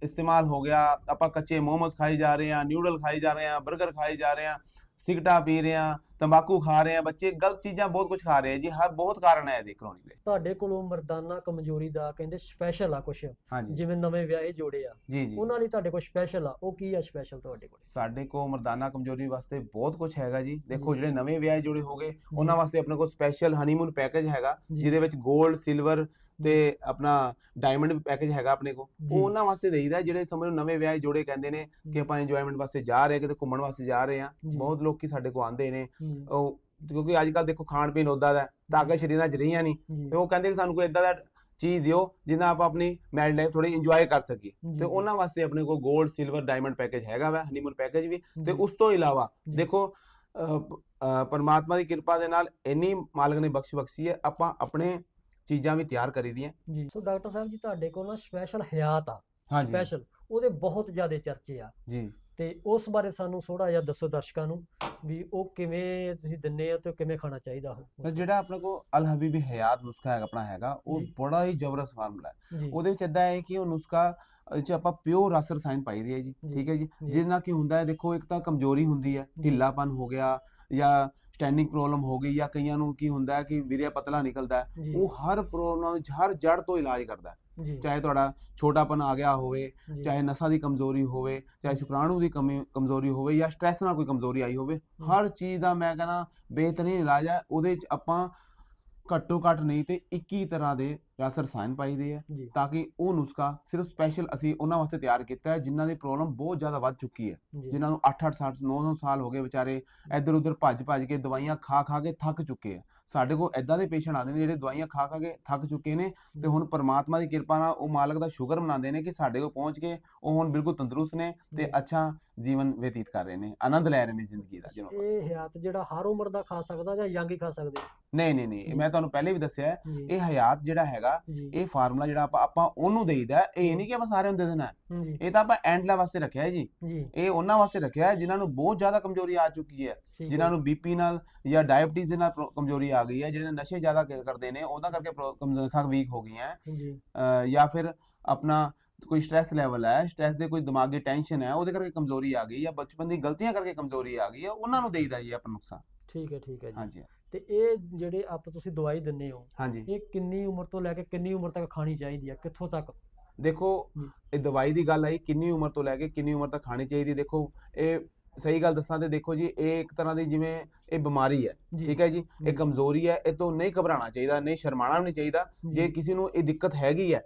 S1: ਇਸਤੇਮਾਲ ਹੋ ਗਿਆ ਆਪਾਂ ਕੱਚੇ ਮੋਮੋਸ ਖਾਈ ਜਾ ਰਹੇ ਆ ਨਿਊਡਲ ਖਾਈ ਜਾ ਰਹੇ ਆ 버ਗਰ ਖਾਈ ਜਾ ਰਹੇ ਆ ਸਿਗਟਾ ਪੀ ਰਹੇ ਆ ਤੰਬਾਕੂ ਖਾ ਰਹੇ ਆ ਬੱਚੇ ਗਲਤ ਚੀਜ਼ਾਂ ਬਹੁਤ ਕੁਝ ਖਾ ਰਹੇ ਆ ਜੀ ਹਰ ਬਹੁਤ ਕਾਰਨ ਹੈ ਇਹਦੇ ਕ੍ਰੋਨਿਕ ਦੇ।
S2: ਤੁਹਾਡੇ ਕੋਲੋਂ ਮਰਦਾਨਾ ਕਮਜ਼ੋਰੀ ਦਾ ਕਹਿੰਦੇ ਸਪੈਸ਼ਲ ਆ ਕੁਛ
S1: ਹਾਂਜੀ।
S2: ਜਿਵੇਂ ਨਵੇਂ ਵਿਆਹੇ ਜੋੜੇ ਆ।
S1: ਜੀ ਜੀ।
S2: ਉਹਨਾਂ ਲਈ ਤੁਹਾਡੇ ਕੋਲ ਸਪੈਸ਼ਲ ਆ ਉਹ ਕੀ ਆ ਸਪੈਸ਼ਲ ਤੁਹਾਡੇ ਕੋਲ?
S1: ਸਾਡੇ ਕੋਲ ਮਰਦਾਨਾ ਕਮਜ਼ੋਰੀ ਵਾਸਤੇ ਬਹੁਤ ਕੁਝ ਹੈਗਾ ਜੀ। ਦੇਖੋ। ਜਿਹੜੇ ਨਵੇਂ ਵਿਆਹ ਜੁੜੇ ਹੋ ਗਏ ਉਹਨਾਂ ਵਾਸਤੇ ਆਪਣੇ ਕੋਲ ਸਪੈਸ਼ਲ ਹਨੀਮੂਨ ਪੈਕੇਜ ਹੈਗਾ ਜਿਹਦੇ ਵਿੱਚ 골ਡ ਸਿਲਵਰ ਤੇ ਆਪਣਾ ਡਾਇਮੰਡ ਪੈਕੇਜ ਹੈਗਾ ਆਪਣੇ ਕੋਲ ਉਹ ਉਹਨਾਂ ਵਾਸਤੇ ਦੇਈਦਾ ਜਿਹੜੇ ਸਮਝ ਲਓ ਨਵੇਂ ਵਿਆਹ ਜੋੜੇ ਕਹਿੰਦੇ ਨੇ ਕਿ ਆਪਾਂ ਇੰਜੋਇਮੈਂਟ ਵਾਸਤੇ ਜਾ ਰਹੇ ਕਿਤੇ ਘੁੰਮਣ ਵਾਸਤੇ ਜਾ ਰਹੇ
S2: ਜੀ,
S1: ਬਹੁਤ ਲੋਕੀ ਸਾਡੇ ਕੋਲ ਆਉਂਦੇ ਨੇ। ਉਹ ਕਿਉਂਕਿ ਅੱਜ ਕੱਲ ਦੇਖੋ ਖਾਣ ਪੀਣ ਉਦਾਂ ਦਾ ਤਾਕਤ ਸਰੀਰਾਂ 'ਚ ਰਹੀਆਂ ਨਹੀਂ। ਤੇ ਉਹ ਕਹਿੰਦੇ ਕਿ ਸਾਨੂੰ ਕੋਈ ਇਦਾਂ ਦਾ ਚੀਜ਼ ਦਿਓ ਜਿੰਨਾ ਆਪਾਂ ਆਪਣੀ ਮੈਰਿਡ ਲਾਈਫ ਥੋੜੀ ਇੰਜੋਏ ਕਰ ਸਕੀਏ। ਤੇ ਉਹਨਾਂ ਵਾਸਤੇ ਆਪਣੇ ਕੋਲ 골ਡ ਸਿਲਵਰ ਡਾਇਮੰਡ ਪੈਕੇਜ ਹੈਗਾ ਵਾ ਹਨੀਮੂਨ ਪੈਕੇਜ ਵੀ। ਤੇ ਉਸ ਤੋਂ ਇਲਾਵਾ ਦੇਖੋ ਪਰਮਾਤਮਾ ਦੀ ਕਿਰਪਾ ਦੇ ਨਾਲ ਇੰਨੀ ਮਾਲਕ ਨੇ ਬਖਸ਼ ਬਖਸ਼ੀ ਹੈ ਆਪਾਂ ਆਪਣੇ ਚੀਜ਼ਾਂ ਵੀ ਤਿਆਰ ਕਰੀ ਦੀਆਂ।
S2: ਜੀ। ਸੋ ਡਾਕਟਰ ਸਾਹਿਬ ਜੀ ਤੁਹਾਡੇ ਕੋਲ ਨਾ ਸਪੈਸ਼ਲ ਹਯਾਤ ਆ।
S1: ਹਾਂਜੀ।
S2: ਸਪੈਸ਼ਲ ਉਹਦੇ ਬਹੁਤ ਜ਼ਿਆਦਾ ਚਰਚੇ ਆ।
S1: ਜੀ।
S2: ਤੇ ਉਸ ਬਾਰੇ ਸਾਨੂੰ ਥੋੜਾ ਜਿਹਾ ਦੱਸੋ ਦਰਸ਼ਕਾਂ ਨੂੰ ਵੀ ਉਹ ਕਿਵੇਂ ਤੁਸੀਂ ਦਿੰਨੇ ਆ ਤੇ ਕਿਵੇਂ ਖਾਣਾ ਚਾਹੀਦਾ ਉਹ
S1: ਤਾਂ ਜਿਹੜਾ ਆਪਣੇ ਕੋਲ ਅਲ ਹਬੀਬੀ ਹਯਾਤ ਨੁਸਖਾ ਹੈ ਆਪਣਾ ਹੈਗਾ ਉਹ
S2: ਜੀ।
S1: ਬੜਾ ਹੀ ਜ਼ਬਰਦਸਤ ਫਾਰਮੂਲਾ ਹੈ। ਉਹਦੇ ਵਿੱਚ ਇਦਾਂ ਹੈ ਕਿ ਉਹ ਨੁਸਖਾ ਇਹ 'ਚ ਆਪਾਂ ਪਿਓਰ ਰਸ ਰਸਾਇਣ ਪਾਈਦੀ ਹੈ ਜੀ। ਠੀਕ ਹੈ ਜੀ। ਜਿਹਦੇ ਨਾਲ ਕੀ ਹੁੰਦਾ ਹੈ ਦੇਖੋ ਇੱਕ ਤਾਂ ਕਮਜ਼ੋਰੀ ਹੁੰਦੀ ਹੈ। ਢਿੱਲਾਪਨ ਹੋ ਗਿਆ ਜਾਂ ਸਟੈਂਡਿੰਗ ਪ੍ਰੋਬਲਮ ਹੋ ਗਈ ਜਾਂ ਕਈਆਂ ਨੂੰ ਕੀ ਹੁੰਦਾ ਹੈ ਕਿ ਵੀਰਿਆ ਪਤਲਾ ਨਿਕਲਦਾ ਹੈ ਉਹ ਹਰ ਪ੍ਰੋਬਲਮ ਹਰ ਜੜ ਤੋਂ ਇਲਾਜ ਕਰਦਾ ਹੈ। ਚਾਹੇ ਤੁਹਾਡਾ ਛੋਟਾਪਨ ਆ ਗਿਆ ਹੋਵੇ ਚਾਹੇ ਨਸਾਂ ਦੀ ਕਮਜ਼ੋਰੀ ਹੋਵੇ ਚਾਹੇ ਸ਼ੁਕਰਾਣੂ ਦੀ ਕਮੀ ਕਮਜ਼ੋਰੀ ਹੋਵੇ ਜਾਂ ਸਟ੍ਰੈਸ ਨਾਲ ਕੋਈ ਕਮਜ਼ੋਰੀ ਆਈ ਹੋਵੇ। ਹਰ ਚੀਜ਼ ਦਾ ਮੈਂ ਕਹਿੰਦਾ ਬਿਹਤਰੀਨ ਇਲਾਜ ਹੈ ਉਹਦੇ ਚ ਆਪਾਂ ਘੱਟੋ ਘੱਟ ਨਹੀਂ ਤੇ 21 ਤਰ੍ਹਾਂ ਦੇ ਰਸ ਰਸਾਇਣ ਪਾਈਦੇ ਆ
S2: ਜੀ।
S1: ਤਾਂ ਕਿ ਉਹ ਨੁਸਖਾ ਸਿਰਫ ਸਪੈਸ਼ਲ ਅਸੀਂ ਉਹਨਾਂ ਵਾਸਤੇ ਤਿਆਰ ਕੀਤਾ ਹੈ ਜਿਨ੍ਹਾਂ ਦੀ ਪ੍ਰੋਬਲਮ ਬਹੁਤ ਜ਼ਿਆਦਾ ਵੱਧ ਚੁੱਕੀ ਹੈ।
S2: ਜੀ।
S1: ਜਿਨ੍ਹਾਂ ਨੂੰ 8-8 ਸਾਲ 9-9 ਸਾਲ ਹੋ ਗਏ ਵਿਚਾਰੇ ਇੱਧਰ ਉੱਧਰ ਭੱਜ ਭੱਜ ਕੇ ਦਵਾਈਆਂ ਖਾ ਖਾ ਕੇ ਥੱਕ ਚੁੱਕੇ ਆ। ਸਾਡੇ ਕੋਲ ਐਦਾਂ ਦੇ ਪੇਸ਼ੈਂਟ ਆਉਂਦੇ ਨੇ ਜਿਹੜੇ ਦਵਾਈਆਂ ਖਾ ਖਾ ਕੇ ਥੱਕ ਚੁੱਕੇ ਨੇ ਤੇ ਹੁਣ ਪਰਮਾਤਮਾ ਦੀ ਕਿਰਪਾ ਨਾਲ ਉਹ ਮਾਲਕ ਦਾ ਸ਼ੁਕਰ ਮਨਾਉਂਦੇ ਨੇ ਕਿ ਸਾਡੇ ਕੋਲ ਪਹੁੰਚ ਕੇ ਉਹ ਹੁਣ ਬਿਲਕੁਲ ਤੰਦਰੁਸਤ ਨੇ ਤੇ
S2: ਜੀ।
S1: ਅੱਛਾ ਜੀਵਨ ਬਤੀਤ ਕਰ ਰਹੇ ਨੇ ਆਨੰਦ ਲੈ ਰਹੇ ਨੇ ਜ਼ਿੰਦਗੀ ਦਾ ਆਪਾਂ-
S2: ਇਹ ਹਯਾਤ ਜਿਹੜਾ ਹਰ ਉਮਰ ਦਾ ਖਾ ਸਕਦਾ ਜਾਂ ਯੰਗ ਹੀ ਖਾ ਸਕਦੇ?
S1: ਨਹੀਂ ਨਹੀਂ ਨਹੀਂ ਮੈਂ ਤੁਹਾਨੂੰ ਪਹਿਲੇ ਵੀ ਦੱਸਿਆ ਹੈ,
S2: ਜੀ।
S1: ਇਹ ਹਯਾਤ ਜਿਹੜਾ ਹੈਗਾ
S2: ਜੀ।
S1: ਇਹ ਫਾਰਮੂਲਾ ਜਿਹੜਾ ਆਪਾਂ ਆਪਾਂ ਉਹਨੂੰ ਦੇਈਦਾ ਹੈ, ਇਹ ਨਹੀਂ ਕਿ ਆਪਾਂ ਸਾਰਿਆਂ ਨੂੰ ਦੇ ਦੇਣਾ ਇਹ ਤਾਂ ਆਪਾਂ ਐਂਡਲਾ ਵਾਸਤੇ ਰੱਖਿਆ ਹੈ ਜੀ। ਇਹ ਉਹਨਾਂ ਵਾਸਤੇ ਰੱਖਿਆ ਹੈ ਜਿਨ੍ਹਾਂ ਨੂੰ ਬਹੁਤ ਜ਼ਿਆਦਾ ਕਮਜ਼ੋਰੀ ਆ ਚੁੱਕੀ ਹੈ। ਜਿਨ੍ਹਾਂ ਨੂੰ ਬੀਪੀ ਨਾਲ ਜਾਂ ਡਾਇਬਟੀਜ਼ ਦੇ ਨਾਲ ਕਮਜ਼ੋਰੀ ਆ ਗਈ ਹੈ। ਜਿਹੜੇ ਨਸ਼ੇ ਜ਼ਿਆਦਾ ਕਰਦੇ ਨੇ ਉਹਨਾਂ ਕਰਕੇ ਕਮਜ਼ੋਰੀਆਂ ਵੀਕ ਹੋ ਗਈਆਂ
S2: ਜੀ।
S1: ਫਿਰ ਆਪਣਾ ਕੋਈ ਸਟ੍ਰੈਸ ਲੈਵਲ ਹੈ ਸਟ੍ਰੈਸ ਦੇ ਕੋਈ ਦਿਮਾਗੀ ਟੈਨਸ਼ਨ ਹੈ ਉਹਦੇ ਕਰਕੇ ਕਮਜ਼ੋਰੀ ਆ ਗਈ ਜਾਂ ਬਚਪਨ ਦੀ ਗਲਤੀਆਂ ਕਰਕੇ ਕਮਜ਼ੋਰੀ ਆ ਗਈ ਹੈ। ਉਹਨਾਂ ਨੂੰ ਦੇਈਦਾ ਜੀ ਆਪਣਾ ਨੁਕਸਾਨ।
S2: ਠੀਕ ਹੈ ਠੀਕ ਹੈ ਜੀ।
S1: ਹਾਂਜੀ।
S2: ਤੇ ਇਹ ਜਿਹੜੇ ਆਪ ਤੁਸੀਂ ਦਵਾਈ ਦਿੰਦੇ ਹੋ
S1: ਹਾਂਜੀ।
S2: ਇਹ ਕਿੰਨੀ ਉਮਰ ਤੋਂ ਲੈ ਕੇ ਕਿੰਨੀ ਉਮਰ ਤੱਕ ਖਾਣੀ ਚਾਹੀਦੀ ਹੈ? ਕਿੱਥੋਂ ਤੱਕ?
S1: ਦੇਖੋ। ਇਹ ਦਵਾਈ ਦੀ ਗੱਲ ਆਈ ਕਿੰਨੀ ਉਮਰ ਤੋਂ ਲੈ ਕੇ ਕਿੰਨੀ ਉਮਰ ਤੱਕ ਖਾਣੀ ਚਾਹੀਦੀ ਦੇਖੋ ਇਹ ਸਹੀ ਗੱਲ ਦੱਸਾਂ ਤੇ ਦੇਖੋ ਜੀ ਇਹ ਇੱਕ ਤਰ੍ਹਾਂ ਦੀ ਜਿਵੇਂ ਇਹ ਬਿਮਾਰੀ ਹੈ ਠੀਕ ਹੈ ਜੀ? ਇਹ। ਕਮਜ਼ੋਰੀ ਹੈ ਇਹ ਤੋਂ ਨਹੀਂ ਘਬਰਾਉਣਾ ਚਾਹੀਦਾ ਨਹੀਂ ਸ਼ਰਮਾਣਾ ਨਹੀਂ ਚਾਹੀਦਾ। ਜੇ। ਕਿਸੇ ਨੂੰ ਇਹ ਦਿੱਕਤ ਹੈਗੀ ਹੈ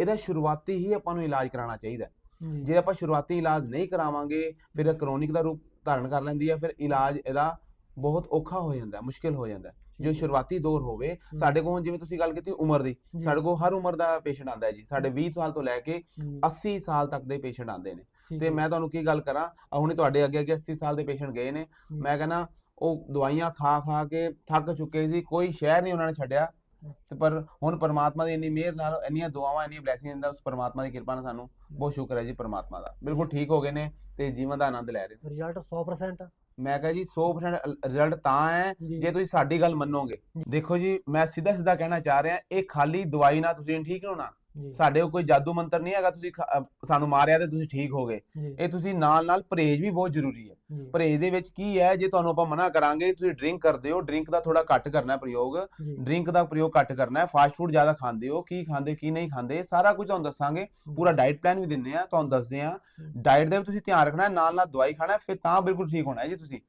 S1: ਇਹਦਾ ਸ਼ੁਰੂਆਤੀ ਹੀ ਆਪਾਂ ਨੂੰ ਇਲਾਜ ਕਰਾਉਣਾ ਚਾਹੀਦਾ।
S2: ਜੀ।
S1: ਜੇ ਆਪਾਂ ਸ਼ੁਰੂਆਤੀ ਇਲਾਜ ਨਹੀਂ ਕਰਾਵਾਂਗੇ ਫਿਰ ਇਹ ਕ੍ਰੋਨਿਕ ਦਾ ਰੂਪ ਧਾਰਨ ਕਰ ਲੈਂਦੀ ਹੈ ਫਿਰ ਇਲਾਜ ਇਹਦਾ ਬਹੁਤ ਔਖਾ ਹੋ ਜਾਂਦਾ ਮੁਸ਼ਕਿਲ ਹੋ ਜਾਂਦਾ ਜੋ। ਸ਼ੁਰੂਆਤੀ ਦੌਰ ਹੋਵੇ ਸਾਡੇ ਕੋਲ ਜਿਵੇਂ ਤੁਸੀਂ ਗੱਲ ਕੀਤੀ ਉਮਰ ਦੀ ਸਾਡੇ ਕੋਲ ਹਰ ਉਮਰ ਦਾ ਪੇਸ਼ੈਂਟ ਆਉਂਦਾ ਹੈ ਜੀ। ਸਾਡੇ 20 ਸਾਲ ਤੋਂ ਲੈ ਕੇ
S2: ਜੀ,
S1: 80 ਸਾਲ ਤੱਕ ਦੇ ਪੇਸ਼ੈਂਟ ਆਉਂਦੇ ਨੇ। ਤੇ ਮੈਂ ਤੁਹਾਨੂੰ ਕੀ ਗੱਲ ਕਰਾਂ ਹੁਣੇ ਤੁਹਾਡੇ ਅੱਗੇ ਅੱਗੇ 80 ਸਾਲ ਦੇ ਪੇਸ਼ੈਂਟ ਗਏ ਨੇ। ਮੈਂ ਕਹਿੰਦਾ ਉਹ ਦਵਾਈਆਂ ਖਾ ਖਾ ਕੇ ਥੱਕ ਚੁੱਕੇ ਸੀ ਕੋਈ ਸ਼ਹਿਰ ਨਹੀਂ ਉਹਨਾਂ ਨੇ ਛੱਡਿਆ। ਤੇ ਪਰ ਹੁਣ ਪਰਮਾਤਮਾ ਦੀ ਇੰਨੀ ਮਿਹਰ ਨਾਲ ਇੰਨੀਆਂ ਦੁਆਵਾਂ ਇੰਨੀਆਂ ਬਲੇਸਿੰਗਸ ਦਾ ਉਸ ਪਰਮਾਤਮਾ ਦੀ ਕਿਰਪਾ ਨਾਲ ਸਾਨੂੰ ਬਹੁਤ ਸ਼ੁਕਰ ਹੈ ਜੀ ਪਰਮਾਤਮਾ ਦਾ। ਬਿਲਕੁਲ ਠੀਕ ਹੋ ਗਏ ਨੇ ਤੇ ਜੀਵਨ ਦਾ ਆਨੰਦ ਲੈ ਰਹੇ ਨੇ।
S2: ਰਿਜ਼ਲਟ 100%
S1: ਮੈਂ ਕਹਾਂ ਜੀ 100% ਰਿਜ਼ਲਟ ਤਾਂ ਹੈ
S2: ਜੀ।
S1: ਤੁਸੀਂ ਸਾਡੀ ਗੱਲ ਮੰਨੋਗੇ। ਦੇਖੋ ਜੀ ਮੈਂ ਸਿੱਧਾ ਸਿੱਧਾ ਕਹਿਣਾ ਚਾਹ ਰਿਹਾ ਇਹ ਖਾਲੀ ਦਵਾਈ ਨਾਲ ਤੁਸੀਂ ਠੀਕ ਨਹੀਂ ਹੋਣਾ। ਸਾਡੇ ਕੋਲ ਕੋਈ ਜਾਦੂ ਮੰਤਰ ਨਹੀਂ ਹੈਗਾ ਤੁਸੀਂ ਸਾਨੂੰ ਮਾਰਿਆ ਤੇ ਤੁਸੀਂ ਠੀਕ ਹੋ ਗਏ। ਇਹ ਤੁਸੀਂ ਨਾਲ ਨਾਲ ਪਰਹੇਜ਼ ਵੀ ਬਹੁਤ ਜ਼ਰੂਰੀ ਹੈ। ਪਰਹੇਜ਼ ਦੇ ਵਿੱਚ ਕੀ ਹੈ ਜੇ ਤੁਹਾਨੂੰ ਆਪਾਂ ਮਨਾ ਕਰਾਂਗੇ ਤੁਸੀਂ ਡਰਿੰਕ ਕਰਦੇ ਹੋ ਡਰਿੰਕ ਦਾ ਥੋੜਾ ਘੱਟ ਕਰਨਾ ਹੈ ਪ੍ਰਯੋਗ। ਡਰਿੰਕ ਦਾ ਪ੍ਰਯੋਗ ਘੱਟ ਕਰਨਾ ਹੈ ਫਾਸਟ ਫੂਡ ਜ਼ਿਆਦਾ ਖਾਂਦੇ ਹੋ ਕੀ ਖਾਂਦੇ ਕੀ ਨਹੀਂ ਖਾਂਦੇ ਸਾਰਾ ਕੁਝ ਤੁਹਾਨੂੰ ਦੱਸਾਂਗੇ। ਪੂਰਾ ਡਾਈਟ ਪਲਾਨ ਵੀ ਦਿੰਨੇ ਆ ਤੁਹਾਨੂੰ ਦੱਸਦੇ ਆ ਡਾਈਟ ਦਾ ਵੀ ਤੁਸੀਂ ਧਿਆਨ ਰੱਖਣਾ ਹੈ ਨਾਲ ਨਾਲ ਦਵਾਈ ਖਾਣਾ ਹੈ ਫਿਰ ਤਾਂ ਬਿਲਕੁਲ ਠੀਕ ਹੋਣਾ ਹੈ ਜੀ ਤੁਸੀਂ।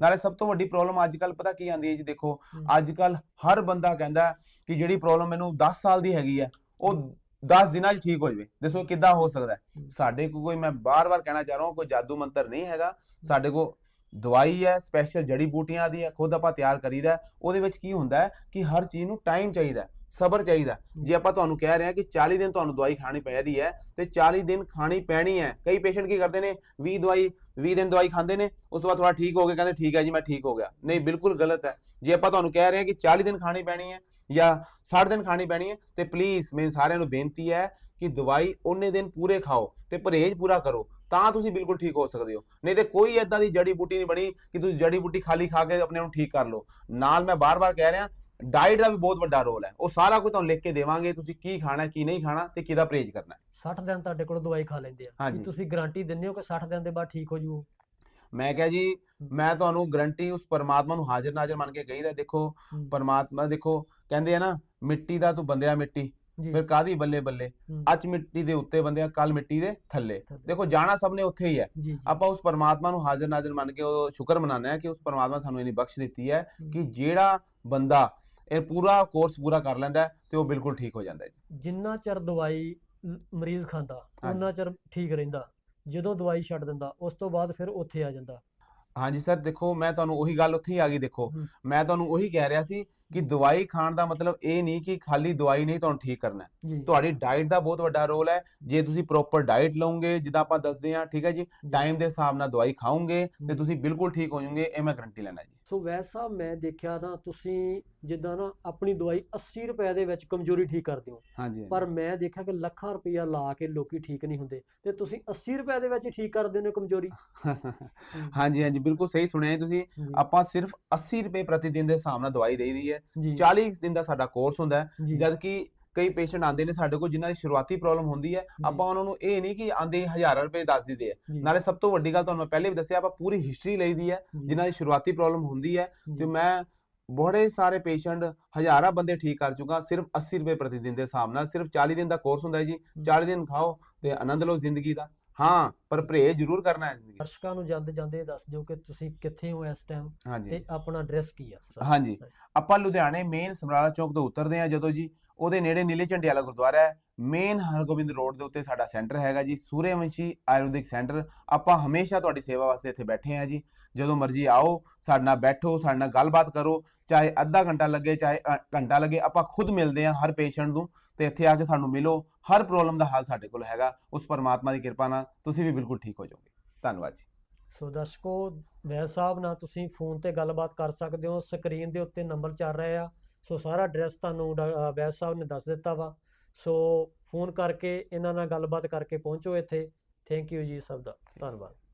S1: ਨਾਲੇ ਸਭ ਤੋਂ ਵੱਡੀ ਪ੍ਰੋਬਲਮ ਅੱਜ ਕੱਲ ਪਤਾ ਕੀ ਆਂਦੀ ਹੈ ਜੀ ਦੇਖੋ ਅੱਜ ਕੱਲ ਹਰ ਬੰਦਾ ਕਹਿੰਦਾ ਕਿ ਜਿਹੜੀ ਪ੍ਰੋਬਲਮ ਮੈਨੂੰ 10 ਸਾਲ ਦੀ ਹੈਗੀ ਹੈ ਉਹ 10 ਦਿਨਾਂ 'ਚ ਠੀਕ ਹੋ ਜਾਵੇ ਦੱਸੋ ਕਿੱਦਾਂ ਹੋ ਸਕਦਾ ਹੈ? ਸਾਡੇ ਕੋਲ ਕੋਈ ਮੈਂ ਬਾਰ-ਬਾਰ ਕਹਿਣਾ ਚਾਹ ਰਿਹਾ ਹਾਂ ਕੋਈ ਜਾਦੂ ਮੰਤਰ ਨਹੀਂ ਹੈਗਾ ਸਾਡੇ ਕੋਲ ਦਵਾਈ ਹੈ ਸਪੈਸ਼ਲ ਜੜੀ ਬੂਟੀਆਂ ਦੀ ਹੈ ਖੁਦ ਆਪਾਂ ਤਿਆਰ ਕਰੀਦਾ ਹੈ। ਉਹਦੇ ਵਿੱਚ ਕੀ ਹੁੰਦਾ ਹੈ ਕਿ ਹਰ ਚੀਜ਼ ਨੂੰ ਟਾਈਮ ਚਾਹੀਦਾ ਹੈ, ਸਬਰ ਚਾਹੀਦਾ। ਜੇ ਆਪਾਂ ਤੁਹਾਨੂੰ ਕਹਿ ਰਹੇ ਹਾਂ ਕਿ 40 ਦਿਨ ਤੁਹਾਨੂੰ ਦਵਾਈ ਖਾਣੀ ਪੈ ਰਹੀ ਹੈ ਤੇ 40 ਦਿਨ ਖਾਣੀ ਪੈਣੀ ਹੈ। ਕਈ ਪੇਸ਼ੈਂਟ ਕੀ ਕਰਦੇ ਨੇ? 20 ਦਵਾਈ 20 ਦਿਨ ਦਵਾਈ ਖਾਂਦੇ ਨੇ ਉਸ ਤੋਂ ਬਾਅਦ ਥੋੜਾ ਠੀਕ ਹੋ ਗਏ ਕਹਿੰਦੇ ਠੀਕ ਹੈ ਜੀ ਮੈਂ ਠੀਕ ਹੋ ਗਿਆ। ਨਹੀਂ ਬਿਲਕੁਲ ਗਲਤ ਹੈ। ਜੇ ਆਪਾਂ ਤੁਹਾਨੂੰ ਕਹਿ ਰਹੇ ਹਾਂ ਕਿ 40 ਦਿਨ ਖਾਣੀ ਪੈਣੀ ਹੈ ਜਾਂ 60 ਦਿਨ ਖਾਣੀ ਪੈਣੀ ਹੈ ਤੇ ਪਲੀਜ਼ ਮੇਰੇ ਸਾਰਿਆਂ ਨੂੰ ਬੇਨਤੀ ਹੈ ਕਿ ਦਵਾਈ ਉਹਨੇ ਦਿਨ ਪੂਰੇ ਖਾਓ ਤੇ ਪਰਹੇਜ਼ ਪੂਰਾ ਕਰੋ ਤਾਂ ਤੁਸੀਂ ਬਿਲਕੁਲ ਠੀਕ ਹੋ ਸਕਦੇ ਹੋ। ਨਹੀਂ ਤੇ ਕੋਈ ਏਦਾਂ ਦੀ ਜੜੀ ਬੂਟੀ ਨਹੀਂ ਬਣੀ ਕਿ ਤੁਸੀਂ ਜੜੀ ਬੂਟੀ ਖਾਲੀ ਖਾ ਕੇ ਆਪਣੇ ਨੂੰ ਠੀਕ ਕਰ ਲਓ। ਨਾਲ ਮੈਂ ਬਾਰ-ਬਾਰ ਕਹਿ ਰਿਹਾ ਡਾਈਟ ਦਾ ਵੀ ਬਹੁਤ ਵੱਡਾ ਰੋਲ ਹੈ। ਉਹ ਸਾਰਾ ਕੁਝ ਤੁਹਾਨੂੰ ਲਿਖ ਕੇ ਦੇਵਾਂਗੇ ਤੁਸੀਂ ਕੀ ਖਾਣਾ ਕੀ ਨਹੀਂ ਖਾਣਾ ਤੇ ਕਿਹਦਾ ਪਰਹੇਜ਼ ਕਰਨਾ ਹੈ।
S2: 60 ਦਿਨ ਤੁਹਾਡੇ ਕੋਲ ਦਵਾਈ ਖਾ ਲੈਂਦੇ ਆ। ਕੀ। ਤੁਸੀਂ ਗਾਰੰਟੀ ਦਿੰਦੇ ਹੋ ਕਿ 60 ਦਿਨ ਦੇ ਬਾਅਦ ਠੀਕ ਹੋ ਜੂ
S1: ਮੈਂ ਕਿਹਾ ਜੀ ਮੈਂ ਤੁਹਾਨੂੰ ਗਰੰਟੀ ਉਸ ਪਰਮਾਤਮਾ ਨੂੰ ਹਾਜ਼ਰ ਨਾਜ਼ਰ ਮੰਨ ਕੇ ਕਹੀਦਾ ਦੇਖੋ ਪਰਮਾਤਮਾ ਦੇਖੋ ਕਹਿੰਦੇ ਆ ਨਾ ਮਿੱਟੀ ਦਾ ਤੂੰ ਬੰਦਿਆ ਮਿੱਟੀ
S2: ਜੀ।
S1: ਫਿਰ ਕਾਦੀ ਬੱਲੇ ਬੱਲੇ? ਅੱਜ ਮਿੱਟੀ ਦੇ ਉੱਤੇ ਬੰਦਿਆ ਕੱਲ ਮਿੱਟੀ ਦੇ ਥੱਲੇ।
S2: ਥੱਲੇ।
S1: ਦੇਖੋ ਜਾਣਾ ਸਭ ਨੇ ਉੱਥੇ ਹੀ ਹੈ।
S2: ਜੀ ਜੀ।
S1: ਆਪਾਂ ਉਸ ਪਰਮਾਤਮਾ ਨੂੰ ਹਾਜ਼ਰ ਨਾਜ਼ਰ ਮੰਨ ਕੇ ਉਹ ਸ਼ੁਕਰ ਮਨਾਉਂਦੇ ਆ ਕਿ ਉਸ ਪਰਮਾਤਮਾ ਸਾਨੂੰ ਇੰਨੀ ਬਖਸ਼ ਦਿੱਤੀ ਹੈ। ਕਿ ਜਿਹੜਾ ਬੰਦਾ ਇਹ ਪੂਰਾ ਕੋਰਸ ਪੂਰਾ ਕਰ ਲੈਂਦਾ ਤੇ ਉਹ ਬਿਲਕੁਲ ਠੀਕ ਹੋ ਜਾਂਦਾ ਜੀ।
S2: ਜਿੰਨਾ ਚਿਰ ਦਵਾਈ ਮਰੀਜ਼ ਖਾਂਦਾ। ਉਹਨਾਂ ਚਿਰ ਠੀਕ ਰਹਿੰਦਾ। ਜਦੋਂ ਦਵਾਈ ਛੱਡ ਦਿੰਦਾ ਉਸ ਤੋਂ ਬਾਅਦ ਫਿਰ ਉੱਥੇ ਆ ਜਾਂਦਾ।
S1: ਹਾਂਜੀ ਸਰ ਦੇਖੋ ਮੈਂ ਤੁਹਾਨੂੰ ਉਹੀ ਗੱਲ ਉੱਥੇ ਹੀ ਆ ਗਈ ਦੇਖੋ। ਮੈਂ ਤੁਹਾਨੂੰ ਉਹੀ ਕਹਿ ਰਿਹਾ ਸੀ ਕਿ ਦਵਾਈ ਖਾਣ ਦਾ ਮਤਲਬ ਇਹ ਨਹੀਂ ਕਿ ਖਾਲੀ ਦਵਾਈ ਨਹੀਂ ਤੁਹਾਨੂੰ ਠੀਕ ਕਰਨਾ ਤੁਹਾਡੀ ਡਾਈਟ ਦਾ ਬਹੁਤ ਵੱਡਾ ਰੋਲ ਹੈ। ਜੇ ਤੁਸੀਂ ਪ੍ਰੋਪਰ ਡਾਈਟ ਲਓਗੇ ਜਿੱਦਾਂ ਆਪਾਂ ਦੱਸਦੇ ਹਾਂ ਠੀਕ ਹੈ ਜੀ ਟਾਈਮ ਦੇ ਹਿਸਾਬ ਨਾਲ ਦਵਾਈ ਖਾਓਗੇ ਤੇ। ਤੁਸੀਂ ਬਿਲਕੁਲ ਠੀਕ ਹੋ ਜਾਓਗੇ ਇਹ ਮੈਂ ਗਰੰਟੀ ਲੈਣਾ ਜੀ।
S2: ਸੋ ਸਾਹਿਬ ਮੈਂ ਦੇਖਿਆ ਨਾ ਤੁਸੀਂ ਜਿੱਦਾਂ ਨਾ ਆਪਣੀ ਦਵਾਈ 80 ਰੁਪਏ ਦੇ ਵਿੱਚ ਕਮਜ਼ੋਰੀ ਠੀਕ ਕਰਦੇ ਹੋ।
S1: ਹਾਂਜੀ
S2: ਪਰ ਮੈਂ ਦੇਖਿਆ ਕਿ ਲੱਖਾਂ ਰੁਪਈਆ ਲਾ ਕੇ ਲੋਕੀ ਠੀਕ ਨਹੀਂ ਹੁੰਦੇ ਤੇ ਤੁਸੀਂ 80 ਰੁਪਏ ਦੇ ਵਿੱਚ ਹੀ ਠੀਕ ਕਰ ਦਿੰਦੇ ਹੋ ਕਮਜ਼ੋਰੀ।
S1: ਹਾਂਜੀ ਹਾਂਜੀ ਬਿਲਕੁਲ ਸਹੀ ਸੁਣਿਆ ਜੀ ਤੁਸੀਂ। ਆਪਾਂ ਸਿਰਫ 80 ਰੁਪਏ ਪ੍ਰਤੀ ਦਿਨ ਦੇ ਹਿਸਾਬ ਨਾਲ ਦਵਾਈ ਦੇਈਦੀ ਹੈ।
S2: ਜੀ।
S1: 40 ਦਿਨ ਦਾ ਸਾਡਾ ਕੋਰਸ ਹੁੰਦਾ ਹੈ।
S2: ਜੀ।
S1: ਜਦ ਕਿ ਕਈ ਪੇਸ਼ੈਂਟ ਆਉਂਦੇ ਨੇ ਸਾਡੇ ਕੋਲ ਜਿਨ੍ਹਾਂ ਦੀ ਸ਼ੁਰੂਆਤੀ ਪ੍ਰੋਬਲਮ ਹੁੰਦੀ ਹੈ ਆਪਾਂ ਉਹਨਾਂ ਨੂੰ ਇਹ ਨਹੀਂ ਕਿ ਆਂਦੇ ਹਜ਼ਾਰਾਂ ਰੁਪਏ ਦੱਸ ਦਿੰਦੇ ਆ। ਨਾਲੇ ਸਭ ਤੋਂ ਵੱਡੀ ਗੱਲ ਤੁਹਾਨੂੰ ਮੈਂ ਪਹਿਲੇ ਵੀ ਦੱਸਿਆ ਆਪਾਂ ਪੂਰੀ ਹਿਸਟਰੀ ਲਈਦੀ ਹੈ ਜਿਨ੍ਹਾਂ ਦੀ ਸ਼ੁਰੂਆਤੀ ਪ੍ਰੋਬਲਮ ਹੁੰਦੀ ਹੈ। ਤੇ ਮੈਂ ਬੜੇ ਸਾਰੇ ਪੇਸ਼ੈਂਟ ਹਜ਼ਾਰਾਂ ਬੰਦੇ ਠੀਕ ਕਰ ਚੁੱਕਾ ਸਿਰਫ 80 ਰੁਪਏ ਪ੍ਰਤੀ ਦਿਨ ਦੇ ਹਿਸਾਬ ਨਾਲ ਸਿਰਫ 40 ਦਿਨ ਦਾ ਕੋਰਸ ਹੁੰਦਾ ਹੈ ਜੀ। 40 ਦਿਨ ਖਾਓ ਤੇ ਆਨੰਦ ਲਓ ਜ਼ਿੰਦਗੀ ਦਾ। ਹਾਂ ਪਰ ਪਰਹੇਜ਼ ਜ਼ਰੂਰ ਕਰਨਾ ਹੈ ਜ਼ਿੰਦਗੀ।
S2: ਦਰਸ਼ਕਾਂ ਨੂੰ ਜਾਂਦੇ ਜਾਂਦੇ ਦੱਸ ਦਿਓ ਕਿ ਤੁਸੀਂ ਕਿੱਥੇ ਹੋ ਇਸ ਟਾਈਮ ਤੇ ਆਪਣਾ ਐਡਰੈਸ ਕੀ ਆ?
S1: ਹਾਂਜੀ। ਆਪਾਂ ਲੁਧਿਆਣੇ ਮੇਨ ਸਮਰਾਲਾ ਚੌਕ ਤੋਂ ਉਤਰਦੇ ਆ ਜਦੋਂ ਜੀ ਉਹਦੇ ਨੇੜੇ ਨੀਲੇ ਝੰਡੇ ਵਾਲਾ ਗੁਰਦੁਆਰਾ ਹੈ। ਮੇਨ ਹਰਗੋਬਿੰਦ ਰੋਡ ਦੇ ਉੱਤੇ ਸਾਡਾ ਸੈਂਟਰ ਹੈਗਾ ਜੀ। ਸੂਰਯਵੰਸ਼ੀ ਆਯੁਰਵੈਦਿਕ ਸੈਂਟਰ ਆਪਾਂ ਹਮੇਸ਼ਾ ਤੁਹਾਡੀ ਸੇਵਾ ਵਾਸਤੇ ਇੱਥੇ ਬੈਠੇ ਆ ਜੀ। ਜਦੋਂ ਮਰਜ਼ੀ ਆਓ, ਸਾਡੇ ਨਾਲ ਬੈਠੋ, ਸਾਡੇ ਨਾਲ ਗੱਲਬਾਤ ਕਰੋ। ਚਾਹੇ ਅੱਧਾ ਘੰਟਾ ਲੱਗੇ, ਚਾਹੇ ਘੰਟਾ ਲੱਗੇ, ਆਪਾਂ ਖੁਦ ਮਿਲਦੇ ਆ ਹਰ ਪੇਸ਼ੈਂਟ ਨੂੰ ਤੇ ਇੱਥੇ ਆ ਕੇ ਸਾਨੂੰ ਮਿਲੋ। ਹਰ ਪ੍ਰੋਬਲਮ ਦਾ ਹੱਲ ਸਾਡੇ ਕੋਲ ਹੈਗਾ। ਉਸ ਪਰਮਾਤਮਾ ਦੀ ਕਿਰਪਾ ਨਾਲ ਤੁਸੀਂ ਵੀ ਬਿਲਕੁਲ ਠੀਕ ਹੋ ਜਾਓਗੇ। ਧੰਨਵਾਦ ਜੀ।
S2: ਸੋ ਦਰਸ਼ਕੋ ਵੈਦ ਸਾਹਿਬ ਨਾਲ ਤੁਸੀਂ ਫੋਨ ਤੇ ਗੱਲਬਾਤ ਕਰ ਸਕਦੇ ਹੋ। ਸਕਰੀਨ ਦੇ ਉੱਤੇ ਨੰਬਰ ਚੱਲ ਰਿਹਾ ਆ। ਸੋ ਸਾਰਾ ਐਡਰੈਸ ਤੁਹਾਨੂੰ ਡਾ- ਅ, ਸਾਹਿਬ ਨੇ ਦੱਸ ਦਿੱਤਾ ਵਾ। ਸੋ ਫੋਨ ਕਰਕੇ ਇਹਨਾਂ ਨਾਲ ਗੱਲਬਾਤ ਕਰਕੇ ਪਹੁੰਚੋ ਇੱਥੇ। ਥੈਂਕ ਯੂ ਜੀ ਸਭ ਦਾ। ਧੰਨਵਾਦ।